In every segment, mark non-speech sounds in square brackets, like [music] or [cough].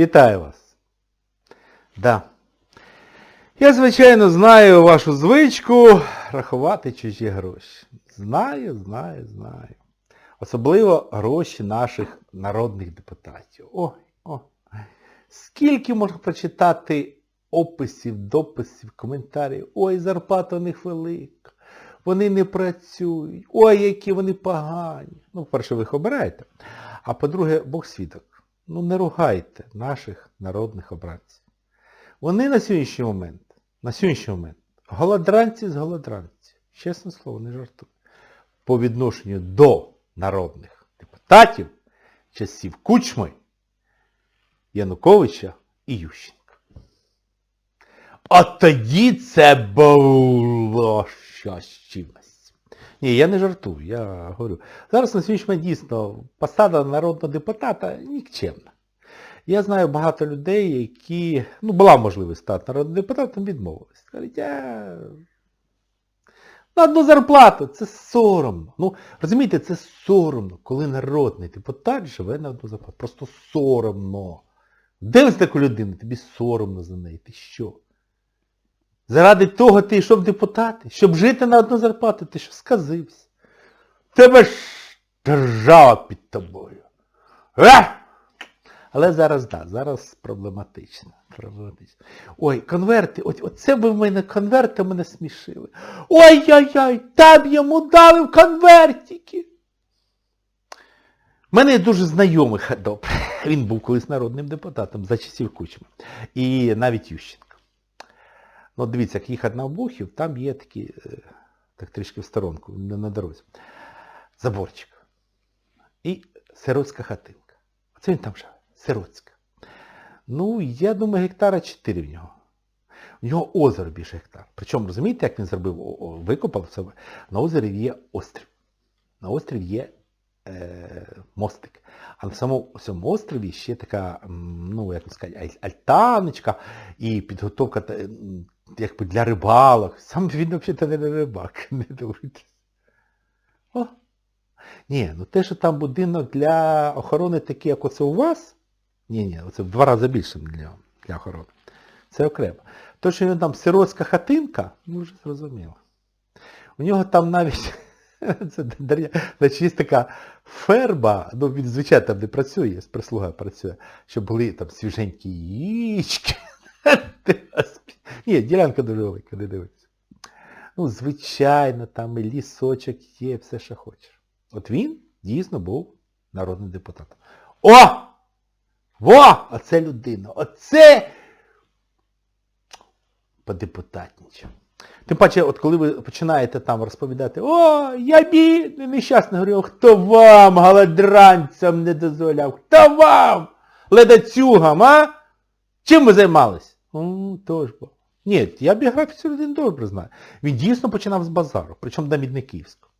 Вітаю вас. Да. Я, звичайно, знаю вашу звичку рахувати чужі гроші. Знаю, знаю, знаю. Особливо гроші наших народних депутатів. Ой, ой. Скільки можна прочитати описів, дописів, коментарів. Ой, зарплата у них велика. Вони не працюють. Ой, які вони погані. Ну, по-перше, ви їх обираєте. А по-друге, Бог свідок. Ну не ругайте наших народних обранців. Вони на сьогоднішній момент, на сьогоднішній момент, голодранці з голодранців. Чесне слово, не жартую. По відношенню до народних депутатів часів Кучми, Януковича і Ющенка. От тоді це було щось чимось. Ні, я не жартую, я говорю. Зараз на момент дійсно посада народного депутата нікчемна. Я знаю багато людей, які, ну, була можливість стати народним депутатом, відмовились. Кажуть, я... На одну зарплату, це соромно. Ну, розумієте, це соромно, коли народний депутат живе на одну зарплату. Просто соромно. Дивись таку людину, тобі соромно за неї. Ти що? Заради того ти йшов депутати, щоб жити на одну зарплату, ти що сказився? Тебе ж держава під тобою. Е! Але зараз, так, да, зараз проблематично. проблематично. Ой, конверти, от, оце би в мене конверти мене смішили. Ой-ой-ой, там йому дали в конвертики. У мене є дуже знайомий [laughs] добре. Він був колись народним депутатом за часів Кучма. І навіть Ющенко. Ну, дивіться, як їхати на Обухів, там є такі, так трішки в сторонку, на, на дорозі. Заборчик. І сиротська хатинка. Оце він там живе. Сиротська. Ну, я думаю, гектара 4 в нього. У нього озеро більше гектар. Причому, розумієте, як він зробив, викопав себе? На озері є острів. На острові є е, мостик. А на самому цьому острові ще така, ну, як сказати, альтаночка і підготовка якби для рибалок. Сам він взагалі не рибак, [laughs] не дивитесь. О! Ні, ну те, що там будинок для охорони такий, як оце у вас, ні, ні, оце в два рази більше для, для охорони. Це окремо. То, що він там сиротська хатинка, ну вже зрозуміло. У нього там навіть [laughs] це значить, є така ферма, ну він звичайно там не працює, з прислугою працює, щоб були там свіженькі яєчки. [laughs] Ні, ділянка дуже велика, не дивиться. Ну, звичайно, там і лісочок є, все, що хочеш. От він дійсно був народним депутатом. О! Во! Оце людина! Оце подепутатничав. Тим паче, от коли ви починаєте там розповідати, о, я бідний, нещасний, говорю, хто вам, голодранцям, не дозволяв? Хто вам? Ледацюгам, а? Чим ви займались? О, тож бо. Ні, я біографію цю людину добре знаю. Він дійсно починав з базару, причому до Мідниківського.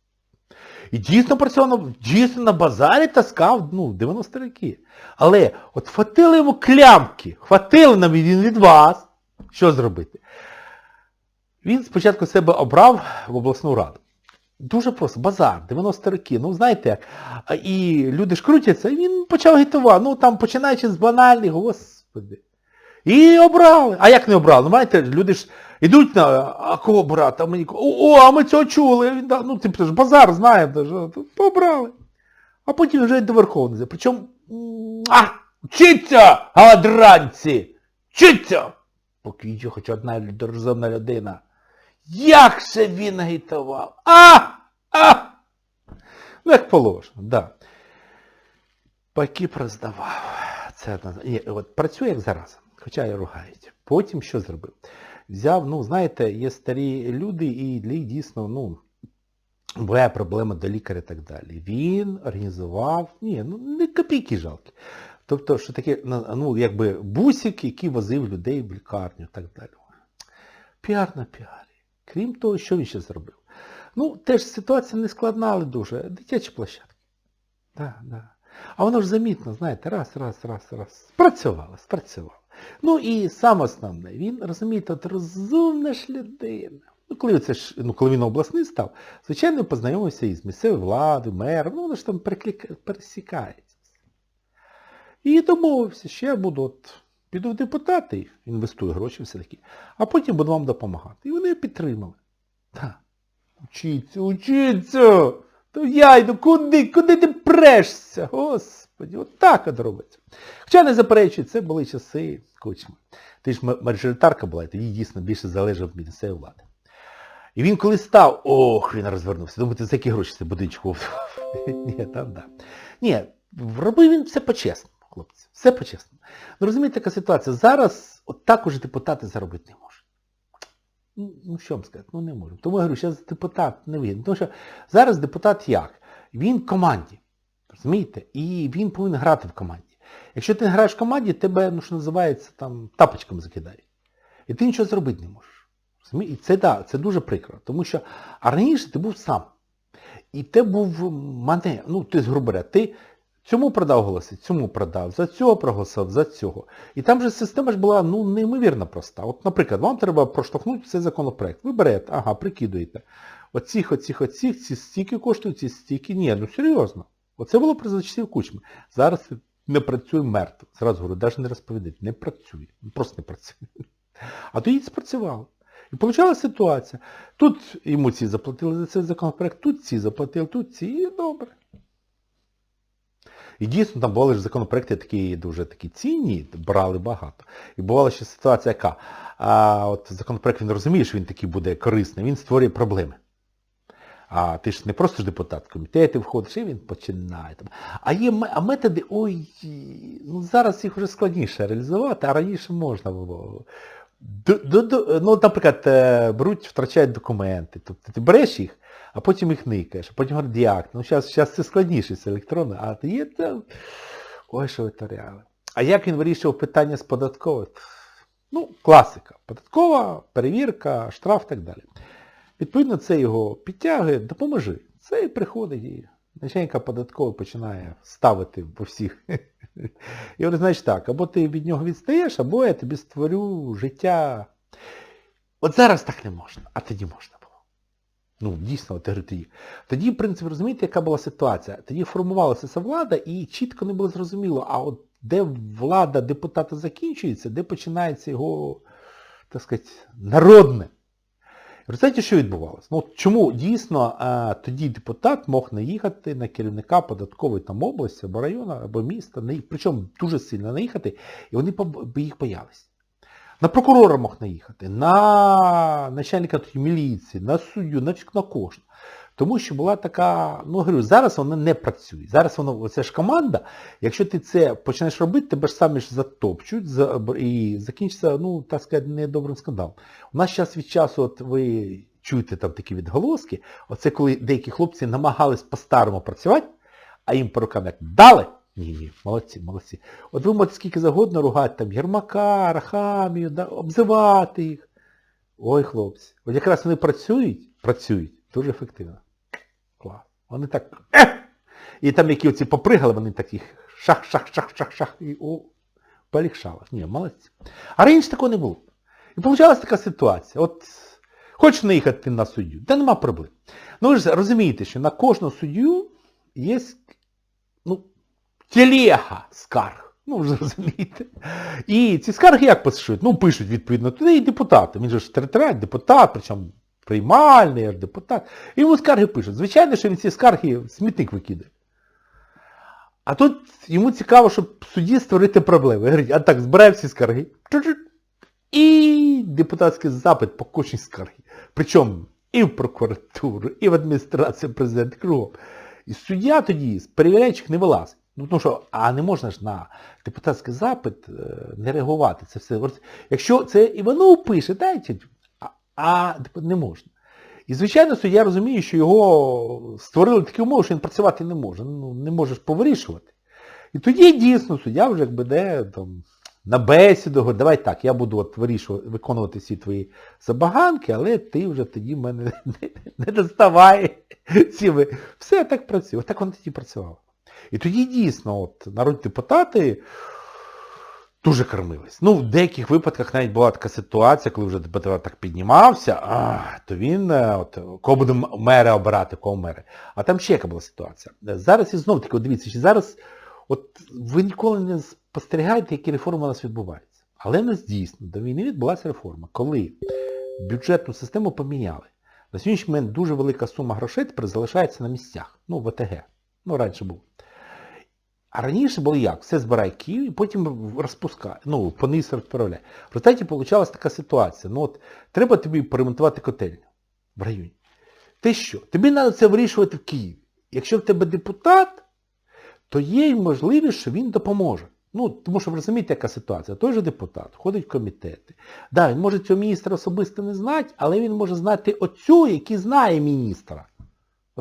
І дійсно працював, дійсно на базарі таскав, ну, 90 роки. Але от хватили йому клямки, хватили нам він від вас. Що зробити? Він спочатку себе обрав в обласну раду. Дуже просто, базар, 90 роки, ну знаєте як. І люди ж крутяться, і він почав агітувати. Ну там починаючи з банальних, господи. І обрали. А як не обрали? Ну, знаєте, люди ж йдуть на, а кого брати? А мені о, а ми цього чули. Він, ну, типу, ж базар знаємо, побрали. А потім вже й до Верховної. Причому, а, вчиться, голодранці! Вчиться! Є хоч одна розумна людина. Як же він агітував? А! А! Ну, як положено, так. Да. Паки проздавав. Це, от працює як зараз. Хоча і ругають. Потім що зробив? Взяв, ну, знаєте, є старі люди, і для їх дійсно, ну, буває проблема до лікаря і так далі. Він організував, ні, ну не копійки жалкі. Тобто, що таке, ну, якби бусик, який возив людей в лікарню і так далі. Піар на піарі. Крім того, що він ще зробив? Ну, теж ситуація не складна, але дуже. Дитячі площадки. Да, да. А воно ж замітно, знаєте, раз, раз, раз, раз. Спрацювало, спрацювало. Ну і саме основне, він, розумієте, от розумна ж людина. Ну, коли це ж, ну, коли він обласний став, звичайно, познайомився із місцевою владою, мером, ну воно ж там пересікається. І домовився, що я буду от, піду в депутати, інвестую гроші все-таки, а потім буду вам допомагати. І вони підтримали. Так. Учіться, учіться! То я йду, куди, куди ти прешся? Господи, от так от робиться. Хоча не заперечую, це були часи кучми. Ти ж м- мажоритарка була, і тоді дійсно більше залежав від місцевої влади. І він коли став, ох, він розвернувся. Думаєте, за які гроші це будинчик? [laughs] Ні, там да. Ні, робив він все по-чесному, хлопці. Все по-чесному. Ну розумієте, така ситуація. Зараз от так уже депутати заробити не можуть. Ну, ну що вам сказати, ну не можу. Тому я говорю, зараз депутат не вигідно. Тому що зараз депутат як? Він в команді. Розумієте? І він повинен грати в команді. Якщо ти не граєш в команді, тебе, ну що називається, там, тапочками закидають. І ти нічого зробити не можеш. Розумієте? І це да, це дуже прикро. Тому що а раніше ти був сам. І ти був мене, ну, ти, грубо говоря, ти цьому продав голоси, цьому продав, за цього проголосував, за цього. І там же система ж була ну, неймовірно проста. От, наприклад, вам треба проштовхнути цей законопроект. Ви берете, ага, прикидуєте. Оцих, оцих, оцих, ці стільки коштують, ці стільки. Ні, ну серйозно. Оце було при часів кучми. Зараз не працює мертво. Зразу говорю, навіть не розповідати, не працює. Просто не працює. А тоді спрацювало. І почала ситуація. Тут йому ці заплатили за цей законопроект, тут ці заплатили, тут ці, і добре. І дійсно там були ж законопроекти такі дуже такі цінні, брали багато. І бувала ще ситуація яка. А от законопроект він розуміє, що він такий буде корисний, він створює проблеми. А ти ж не просто ж депутат, комітети входиш, і він починає там. А є а методи, ой, ну зараз їх вже складніше реалізувати, а раніше можна було. До, до, ну, наприклад, е, беруть, втрачають документи. Тобто ти береш їх, а потім їх никаєш, а потім говорять, як? Ну, зараз, зараз це складніше, це електронно, а ти є там. Ой, що витворяли. А як він вирішував питання з податковою? Ну, класика. Податкова, перевірка, штраф і так далі. Відповідно, це його підтягує, допоможи. Це і приходить і начальника податкової починає ставити по всіх. [laughs] І говорить, значить так, або ти від нього відстаєш, або я тобі створю життя. От зараз так не можна, а тоді можна було. Ну, дійсно, от тоді. Тоді, в принципі, розумієте, яка була ситуація? Тоді формувалася ця влада і чітко не було зрозуміло, а от де влада депутата закінчується, де починається його, так сказати, народне. В що відбувалося? Ну, чому дійсно а, тоді депутат мог наїхати на керівника податкової там області, або району, або міста, причому дуже сильно наїхати, і вони їх боялись. На прокурора мог наїхати, на начальника міліції, на суддю, на, на кожного. Тому що була така, ну говорю, зараз вона не працює. Зараз воно, це ж команда, якщо ти це почнеш робити, тебе ж самі ж затопчуть і закінчиться, ну, так сказати, недобрим скандалом. У нас час від часу, от ви чуєте там такі відголоски, оце коли деякі хлопці намагались по-старому працювати, а їм по рукам як дали. Ні, ні, молодці, молодці. От ви можете скільки завгодно ругати там Єрмака, Рахамію, да, обзивати їх. Ой, хлопці. От якраз вони працюють, працюють дуже ефективно. Вони так. Ех! І там які оці попригали, вони такі шах-шах-шах-шах-шах. І о, полегшало. Ні, молодці. А раніше такого не було. І вийшла така ситуація. От хочеш наїхати на суддю, та нема проблем. Ну ви ж розумієте, що на кожного суддю є ну, телега скарг. Ну, ви ж розумієте. І ці скарги як пишуть? Ну, пишуть, відповідно, туди і депутати. Він же ж територіальний депутат, причому приймальний аж депутат. І йому скарги пишуть. Звичайно, що він ці скарги в смітник викидає. А тут йому цікаво, щоб в суді створити проблеми. Говорить, а так, збирає всі скарги. І депутатський запит по кожній скаргі. Причому і в прокуратуру, і в адміністрацію президента кругом. І суддя тоді з перевіряючих не вилазить. Ну, тому що, а не можна ж на депутатський запит е, не реагувати. Це все. Якщо це Іванов пише, дайте, а, типу, не можна. І, звичайно, суддя розуміє, що його створили такі умови, що він працювати не може. Ну, не можеш повирішувати. І тоді дійсно суддя вже якби де там, на бесіду, говорить, давай так, я буду от вирішувати, виконувати всі твої забаганки, але ти вже тоді в мене [laughs] не, не доставай. Ці ви. Все так працює. Отак воно тоді працювало. І тоді дійсно от, народні депутати дуже кормились. Ну, в деяких випадках навіть була така ситуація, коли вже депутат так піднімався, а, то він, е, от, кого буде мера обирати, кого мери. А там ще яка була ситуація. Зараз і знов таки, дивіться, що зараз От ви ніколи не спостерігаєте, які реформи у нас відбуваються. Але в нас дійсно до війни відбулася реформа, коли бюджетну систему поміняли. На сьогоднішній момент дуже велика сума грошей тепер залишається на місцях. Ну, в ОТГ. Ну, раніше було. А раніше було як? Все збирає Київ і потім розпускає. Ну, по низу розправляє. В результаті вийшла така ситуація. Ну от, треба тобі поремонтувати котельню в районі. Ти що? Тобі треба це вирішувати в Києві. Якщо в тебе депутат, то є й можливість, що він допоможе. Ну, тому що ви розумієте, яка ситуація. Той же депутат ходить в комітети. Да, він може цього міністра особисто не знати, але він може знати оцю, який знає міністра.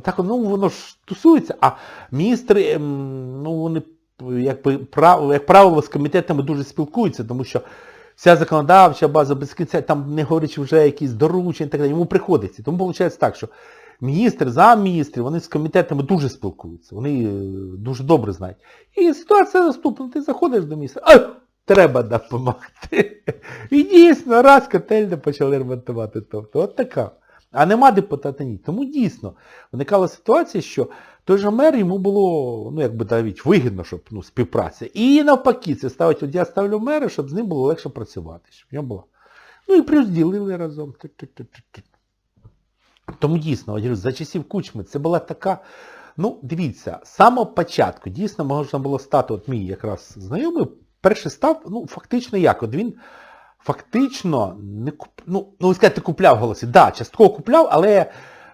Отак, ну, воно ж тусується, а міністри, ем, ну, вони, якби, прав, як правило, з комітетами дуже спілкуються, тому що вся законодавча база без кінця, там не говорячи вже якісь доручення і так далі, йому приходиться. Тому виходить так, що міністр, замміністрів, вони з комітетами дуже спілкуються, вони е, дуже добре знають. І ситуація наступна, ти заходиш до міністра, а, треба допомогти. [laughs] І дійсно, раз котельне почали ремонтувати. Тобто, от така. А нема депутата ні. Тому дійсно виникала ситуація, що той же мер йому було, ну якби навіть вигідно, щоб ну, співпраця. І навпаки, це ставить, от я ставлю мера, щоб з ним було легше працювати. Щоб нього було. Ну і плюс ділили разом. Тому дійсно, от, за часів Кучми це була така, ну, дивіться, з самого початку дійсно можна було стати, от мій якраз знайомий, перший став, ну, фактично як, от він фактично не куп... ну, ну ви скажете, купляв голоси. Так, да, частково купляв, але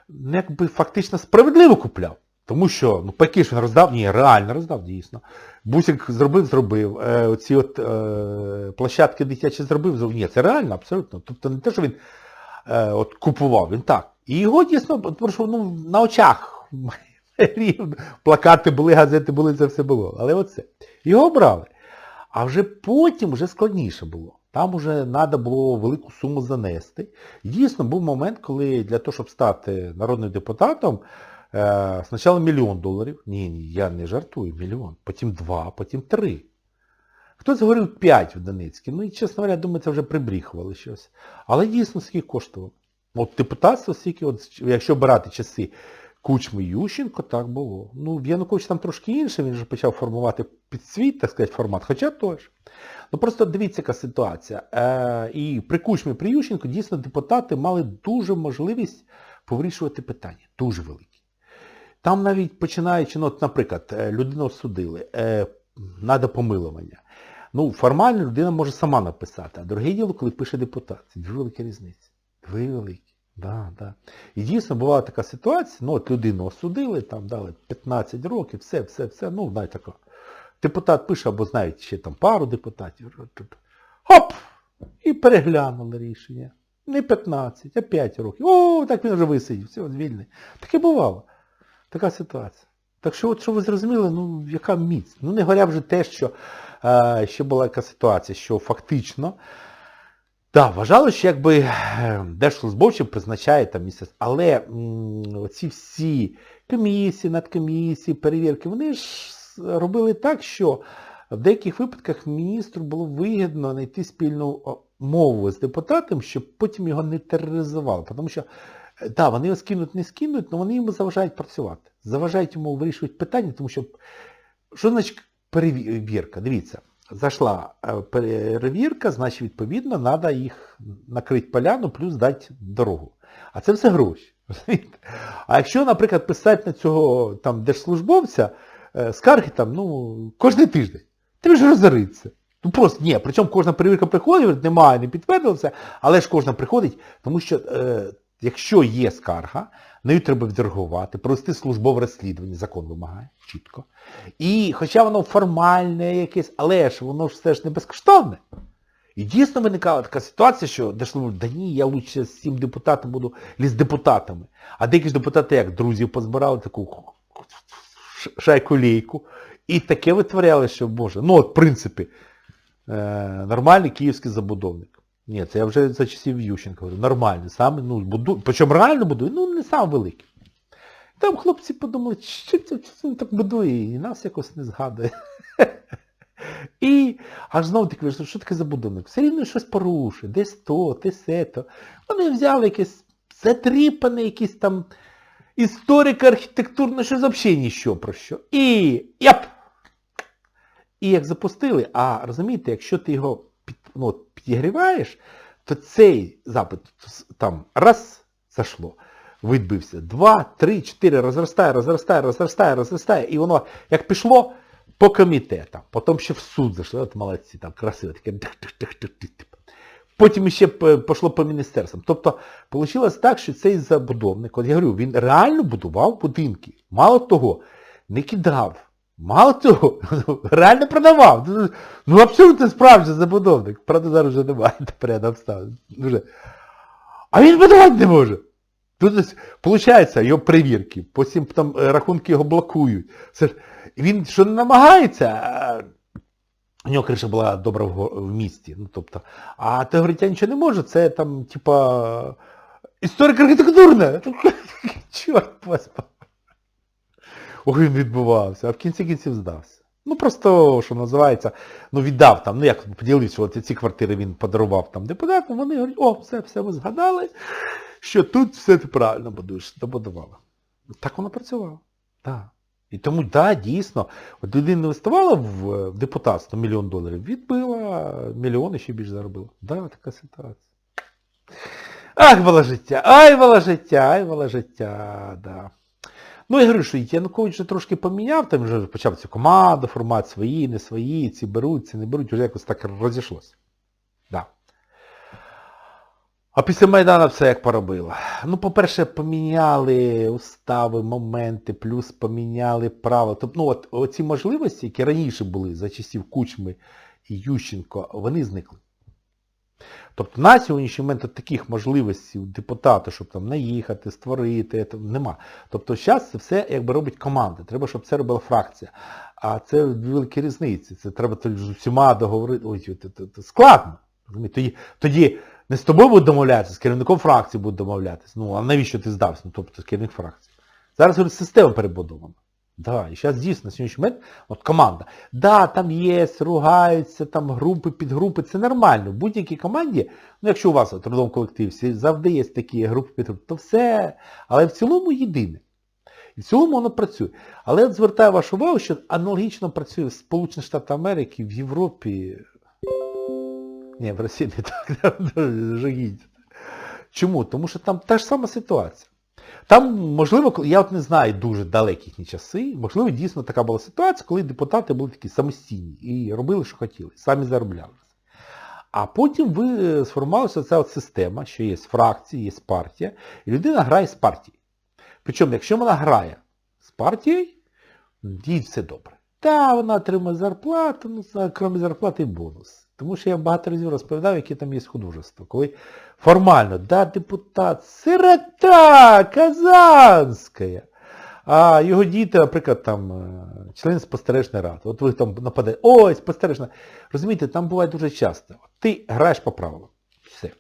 ну, якби фактично справедливо купляв. Тому що, ну ж він роздав, ні, реально роздав, дійсно. Бусик зробив, зробив. Е, оці от е, площадки дитячі зробив, зробив. Ні, це реально, абсолютно. Тобто не те, що він е, от купував, він так. І його дійсно, тому що ну, на очах [laughs] плакати були, газети були, це все було. Але оце. Його брали. А вже потім вже складніше було. Там вже треба було велику суму занести. Дійсно був момент, коли для того, щоб стати народним депутатом, е, спочатку мільйон доларів. Ні, ні, я не жартую, мільйон. Потім два, потім три. Хтось говорив 5 в Донецькій. Ну і, чесно говоря, думаю, це вже прибріхували щось. Але дійсно скільки коштувало. От депутатство скільки, от, якщо брати часи Кучми Ющенко, так було. Ну, Янукович там трошки інше, він вже почав формувати під свій, так сказати, формат, хоча теж. Ну просто дивіться, яка ситуація. Е, І при Кучмі, при Ющенко дійсно депутати мали дуже можливість повирішувати питання. Дуже великі. Там навіть починаючи, ну, от, наприклад, е, людину осудили, е, надо помилування. Ну, формально людина може сама написати, а друге діло, коли пише депутат. Це дуже велика різниця. Дві великі. Да, да. І дійсно була така ситуація, ну от людину осудили, там дали 15 років, все, все, все, ну, знаєте таке. Депутат пише, або знають ще там пару депутатів. Хоп! І переглянули рішення. Не 15, а 5 років. О, так він вже висидів, все, звільний. Таке бувало. Така ситуація. Так що, от, що ви зрозуміли, ну, яка міць. Ну, не говоря вже те, що е, ще була яка ситуація, що фактично, так, вважали, що якби е, держслужбовці призначає там місяць, але м, оці всі комісії, надкомісії, перевірки, вони ж робили так, що в деяких випадках міністру було вигідно знайти спільну мову з депутатом, щоб потім його не тероризували. Тому що, так, да, вони його скинуть, не скинуть, але вони йому заважають працювати. Заважають йому вирішувати питання, тому що, що значить перевірка? Дивіться, зайшла перевірка, значить, відповідно, треба їх накрити поляну, плюс дати дорогу. А це все гроші. А якщо, наприклад, писати на цього там держслужбовця, скарги там, ну, кожен тиждень. Ти ж розориться. Ну просто ні. Причому кожна перевірка приходить, немає, не підтвердилося, але ж кожна приходить, тому що е, якщо є скарга, нею треба відреагувати, провести службове розслідування, закон вимагає, чітко. І хоча воно формальне якесь, але ж воно ж все ж не безкоштовне. І дійсно виникала така ситуація, що Держслужба, да ні, я лучше з цим депутатом буду, лі з депутатами. А деякі ж депутати як друзів позбирали таку шайку-лейку. І таке витворяли, що, боже, ну от в принципі, е, нормальний київський забудовник. Ні, це я вже за часів Ющенка говорю, нормальний, саме, ну, буду, причому реально будує, ну не сам великий. Там хлопці подумали, що це він так будує, і нас якось не згадує. [laughs] І аж знову таки, що таке забудовник? Все рівно щось порушує, десь то, десь то. Вони взяли якесь затріпане, якісь там історика архітектурна, що взагалі ніщо про що. І яп! І як запустили, а розумієте, якщо ти його ну, от підігріваєш, то цей запит там раз зайшло, відбився, два, три, чотири, розростає, розростає, розростає, розростає, і воно як пішло по комітетам, потім ще в суд зайшло, от молодці, там красиво, таке. Потім ще пішло по міністерствам. Тобто, вийшло так, що цей забудовник, от я говорю, він реально будував будинки. Мало того, не кидав. Мало того, [laughs] реально продавав. Ну, Ну абсолютно справжній забудовник. Правда, зараз вже немає тепер обставин. Дуже. А він будувати не може. Тут, виходить, його перевірки, потім там е, рахунки його блокують. Це ж, він що не намагається, у нього криша була добра в, в місті. Ну, тобто, а ти говорить, я нічого не можу, це там, типа, історик архітектурна. [laughs] Чорт поспав. Він відбувався, а в кінці кінців здався. Ну просто, що називається, ну віддав там, ну як поділився, от ці квартири він подарував там депутатам, вони говорять, о, все, все, ми згадали, що тут все ти правильно будуєш, добудувала. Так воно працювало. Так. І тому, так, да, дійсно, от людина інвестувала в, е, депутатство мільйон доларів, відбила мільйони ще більше заробила. Так, да, така ситуація. Ах, було життя, ай, було життя, ай, було життя, да. Ну, я говорю, що Янукович вже трошки поміняв, там вже почав цю команду, формат свої, не свої, ці беруть, ці не беруть, вже якось так розійшлося. Да. А після Майдана все як поробило. Ну, по-перше, поміняли устави, моменти, плюс поміняли право. Тобто, ну, от оці можливості, які раніше були за часів Кучми і Ющенко, вони зникли. Тобто на сьогоднішній момент таких можливостей у депутата, щоб там наїхати, створити, нема. Тобто зараз це все якби робить команда. Треба, щоб це робила фракція. А це великі різниці. Це треба з усіма договорити. Ой, це, це, це складно. Тоді, тоді не з тобою будуть домовлятися, з керівником фракції будуть домовлятися. Ну, а навіщо ти здався? Ну, тобто керівник фракції. Зараз система перебудована. Да, і зараз дійсно на сьогоднішній момент от команда. Да, там є, ругаються, там групи, підгрупи, це нормально. В будь-якій команді, ну якщо у вас в трудовому колективі завжди є такі групи підгрупи, то все. Але в цілому єдине. І в цілому воно працює. Але от звертаю вашу увагу, що аналогічно працює в Сполучених Штатах Америки, в Європі. Ні, в Росії не так. [laughs] Чому? Тому що там та ж сама ситуація. Там, можливо, я от не знаю дуже далеких ні часи, можливо, дійсно така була ситуація, коли депутати були такі самостійні і робили, що хотіли, самі заробляли. А потім ви сформувалася ця от система, що є фракції, є партія, і людина грає з партією. Причому, якщо вона грає з партією, їй все добре. Та, вона отримує зарплату, ну, крім зарплати бонус. Тому що я багато разів розповідав, яке там є художество. Коли формально, да, депутат, сирота, Казанська. А його діти, наприклад, там, е, члени спостережної ради. От ви там нападаєте, ой, спостережна. Розумієте, там буває дуже часто. Ти граєш по правилам. Все.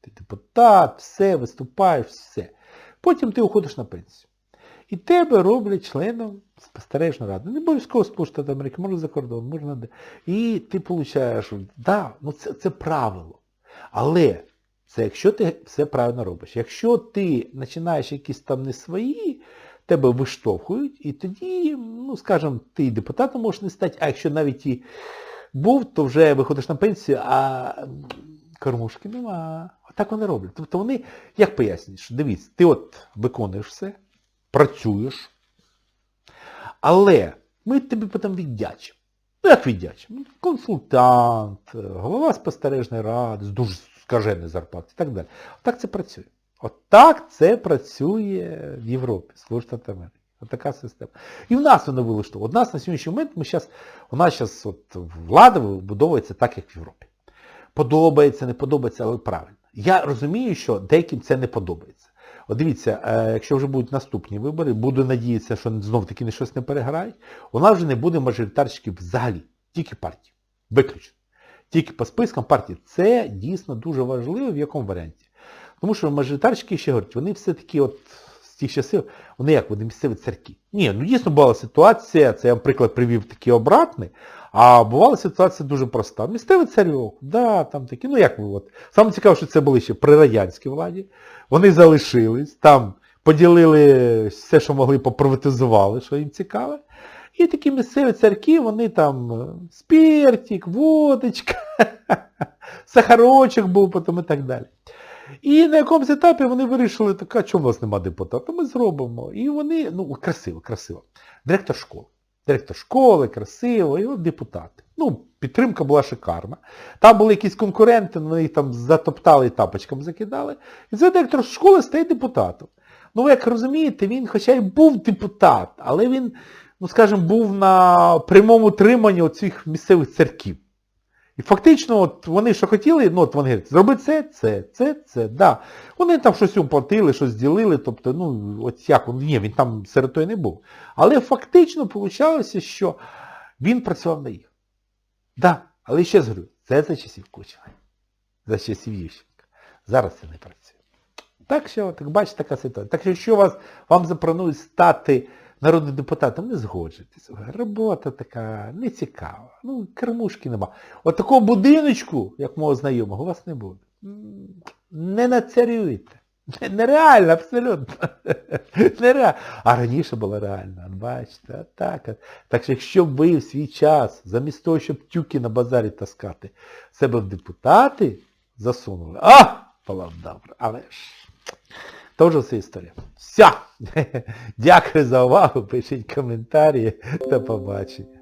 Ти депутат, все, виступаєш, все. Потім ти уходиш на пенсію. І тебе роблять членом спостережної ради. Не обов'язково Сполучені Америки, може за кордон, можна де. І ти получаєш, да, ну це, це правило. Але це якщо ти все правильно робиш. Якщо ти починаєш якісь там не свої, тебе виштовхують, і тоді, ну, скажімо, ти депутатом можеш не стати, а якщо навіть і був, то вже виходиш на пенсію, а кормушки нема. Отак вони роблять. Тобто вони, як пояснюєш, дивіться, ти от виконуєш все, працюєш, але ми тобі потім віддячимо. Ну, як віддячимо? Ну, Консультант, голова спостережної ради, з дуже скаженої зарплати і так далі. Так це працює. Отак це працює в Європі, Сполучені Штати Америки. Отака система. І в нас воно вилаштовано. У нас на сьогоднішній момент ми зараз, у нас зараз влада вибудовується так, як в Європі. Подобається, не подобається, але правильно. Я розумію, що деяким це не подобається. От дивіться, е, якщо вже будуть наступні вибори, буду надіятися, що знов-таки не щось не переграють, у нас вже не буде мажоритарщиків взагалі, тільки партії. Виключно. Тільки по спискам партії. Це дійсно дуже важливо в якому варіанті. Тому що мажоритарщики ще говорять, вони все-таки от з тих часів, вони як, вони місцеві церкви. Ні, ну дійсно була ситуація, це я, наприклад, привів такий обратний, а бувала ситуація дуже проста. Місцевий царьок, да, там такі, ну як ви от. Саме цікаво, що це були ще при радянській владі. Вони залишились, там поділили все, що могли, поприватизували, що їм цікаве. І такі місцеві царки, вони там спіртик, водочка, [laughs] сахарочок був потім і так далі. І на якомусь етапі вони вирішили, так, а чому у нас нема депутата? Ми зробимо. І вони, ну, красиво, красиво. Директор школи. Директор школи, красиво, і от депутати. Ну, підтримка була шикарна. Там були якісь конкуренти, вони їх там затоптали і тапочком закидали. І цей директор школи стає депутатом. Ну, ви як розумієте, він хоча й був депутат, але він, ну скажімо, був на прямому триманні оцих місцевих церків. І фактично, от вони що хотіли, ну от вони говорять, зроби це, це, це, це, да. Вони там щось платили, щось ділили, тобто, ну, от як, ні, він там сиротою не був. Але фактично вийшло, що він працював на їх. Да, але ще раз говорю, це за часів Кучма, за часів Ющенка. Зараз це не працює. Так що, так бачите, така ситуація. Так що, якщо вас, вам запропонують стати народним депутатом, не згоджуйтесь. Робота така нецікава. Ну, кермушки нема. От такого будиночку, як мого знайомого, у вас не буде. Не нацарюйте. Нереально, абсолютно. Нереально. А раніше було реально, бачите, так. Так що якщо ви в свій час, замість того, щоб тюки на базарі таскати, себе в депутати засунули, а, добре. Але ж, то вже історія. Все. [laughs] Дякую за увагу, пишіть коментарі. та побачення.